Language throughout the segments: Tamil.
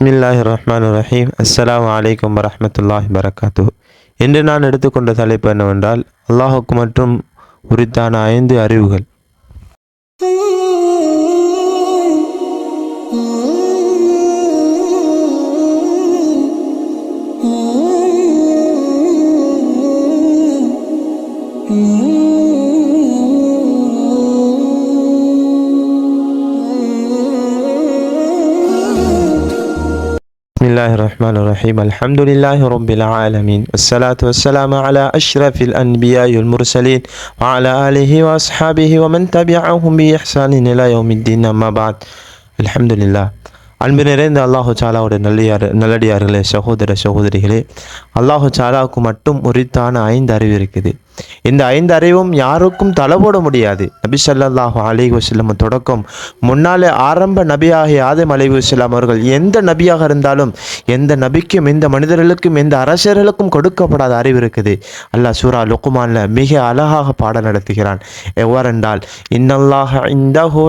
பிஸ்மில்லாஹ் ரஹ்மான் ரஹீம் அஸ்லாம் வலைக்கம் வரமத்துல்லாஹ் வரகாத்து இன்று நான் எடுத்துக்கொண்ட தலைப்பு என்னவென்றால் அல்லாஹுக்கு மற்றும் உரித்தான ஐந்து அறிவுகள். بسم الله الرحمن الرحيم الحمد لله رب العالمين والصلاة والسلام على أشرف الأنبياء والمرسلين وعلى آله وأصحابه ومن تبعهم بإحسان إلى يوم الدين أما بعد الحمد لله அன்பு நிறைந்த அல்லாஹு சாலாவோட நல்லியார் நல்லடியார்களே சகோதர சகோதரிகளே அல்லாஹு சாலாவுக்கு மட்டும் உரித்தான ஐந்து அறிவு இருக்குது. இந்த ஐந்து அறிவும் யாருக்கும் தலை போட முடியாது. நபி சல்லாஹு அலைஹி வஸல்லம் தொடக்கம். முன்னாலே ஆரம்ப நபியாகிய ஆதம் அலி வஸல்லம் அவர்கள் எந்த நபியாக இருந்தாலும் எந்த நபிக்கும் எந்த மனிதர்களுக்கும் எந்த அரசர்களுக்கும் கொடுக்கப்படாத அறிவு இருக்குது. அல்லாஹ் சூரா லுக்குமான்ல மிக அழகாக பாடம் நடத்துகிறான். எவ்வாறென்றால் இன்னல்லாஹ இந்தஹோ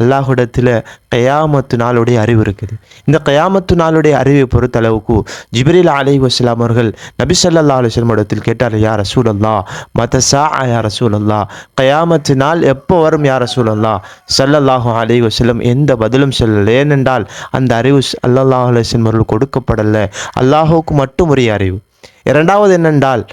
அல்லாஹுடத்தில் கயாமத்து நாளுடைய அறிவு இருக்குது. இந்த கயாமத்து நாளுடைய அறிவை பொறுத்தளவுக்கு ஜிப்ரில் சல்லா அலி வஸ்லாம் அவர்கள் நபி ஸல்லல்லாஹு அலைஹி இடத்தில் கேட்டார் யார சூழல்லா மதசா சா யா ரசூலல்லா கயாமத்து நாள் எப்போ வரும் யா சூழல்லா ஸல்லல்லாஹு அலி வஸ்லம் எந்த பதிலும் சொல்லல. ஏனென்றால் அந்த அறிவு அல்லல்லாஹ் அலுவலம் அவர்கள் கொடுக்கப்படலை. அல்லாஹுக்கு மட்டும் உரிய அறிவு. இரண்டாவது என்னென்றால்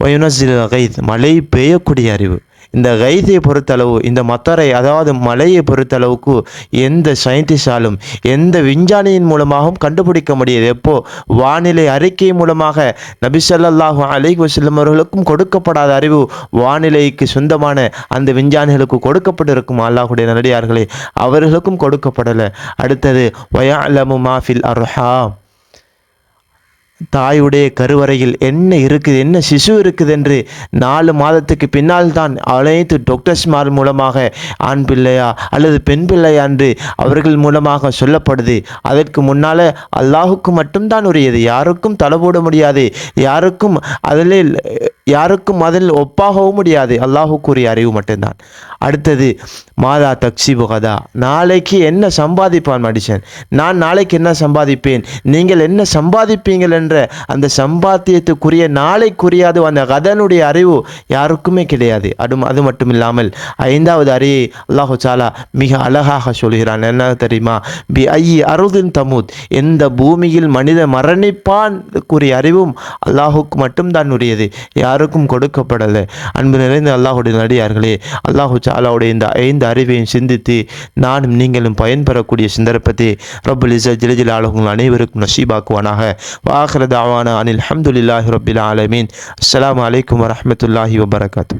வயுனசில் வகை மழை பெய்யக்கூடிய அறிவு. இந்த கைதை பொறுத்தளவு இந்த மத்தரை அதாவது மலையை பொறுத்தளவுக்கு எந்த சயின்டிஸ்டாலும் எந்த விஞ்ஞானியின் மூலமாகவும் கண்டுபிடிக்க முடியாது. எப்போ? வானிலை அறிக்கை மூலமாக நபிசல்லாஹு அலை வசல்லம் அவர்களுக்கும் கொடுக்கப்படாத அறிவு வானிலைக்கு சொந்தமான அந்த விஞ்ஞானிகளுக்கு கொடுக்கப்பட்டிருக்கும். அல்லாஹுடைய நல்லடியார்களே அவர்களுக்கும் கொடுக்கப்படலை. அடுத்தது வயாலமு மாஃபில் அர்ஹாம். தாயுடைய கருவறையில் என்ன இருக்குது என்ன சிசு இருக்குது என்று நாலு மாதத்துக்கு பின்னால் தான் அனைத்து டாக்டர்ஸ்மார் மூலமாக ஆண் பிள்ளையா அல்லது பெண் பிள்ளையா என்று அவர்கள் மூலமாக சொல்லப்படுது. அதற்கு முன்னால் அல்லாஹுக்கு மட்டும்தான் உரியது. யாருக்கும் தளபோட முடியாது. யாருக்கும் அதில் யாருக்கும் அதில் ஒப்பாகவும் முடியாது. அல்லாஹுக்குரிய அறிவு மட்டும்தான். அடுத்தது மாதா தக்சிபு கதா. நாளைக்கு என்ன சம்பாதிப்பான் மனுஷன்? நான் நாளைக்கு என்ன சம்பாதிப்பேன்? நீங்கள் என்ன சம்பாதிப்பீங்கள் என்ற அந்த சம்பாத்தியத்துக்குரிய நாளைக்குரியாது அந்த கதனுடைய அறிவு யாருக்குமே கிடையாது. அது அது மட்டும் இல்லாமல் ஐந்தாவது அறியை அல்லாஹு சாலா மிக அழகாக சொல்கிறான். என்ன தெரியுமா? பி ஐ அருதின் தமுத். எந்த பூமியில் மனித மரணிப்பான் கூறிய அறிவும் அல்லாஹுக்கு மட்டும்தான் உரியது. யாருக்கும் கொடுக்கப்படலை. அன்பு நிறைந்த அல்லாஹுடைய நடிகார்களே அல்லாஹு சாலாவுடைய இந்த ஐந்து அறிவையும் சிந்தித்து நானும் நீங்களும் பயன்பெறக்கூடிய சந்தர்ப்பத்தை ரபுல் இசா ஜிலஜில் ஆளுங்கள் அனைவருக்கும் நஷீபாக்குவானாக வாஹரதாவான அனில் அஹமதுல்லாஹி ரபில் ஆலமீன். அஸ்லாம் வலைக்கம் வரமத்துல்லாஹி வபரகாத்து.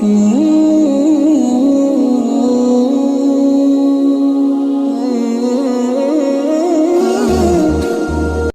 Mm-hmm.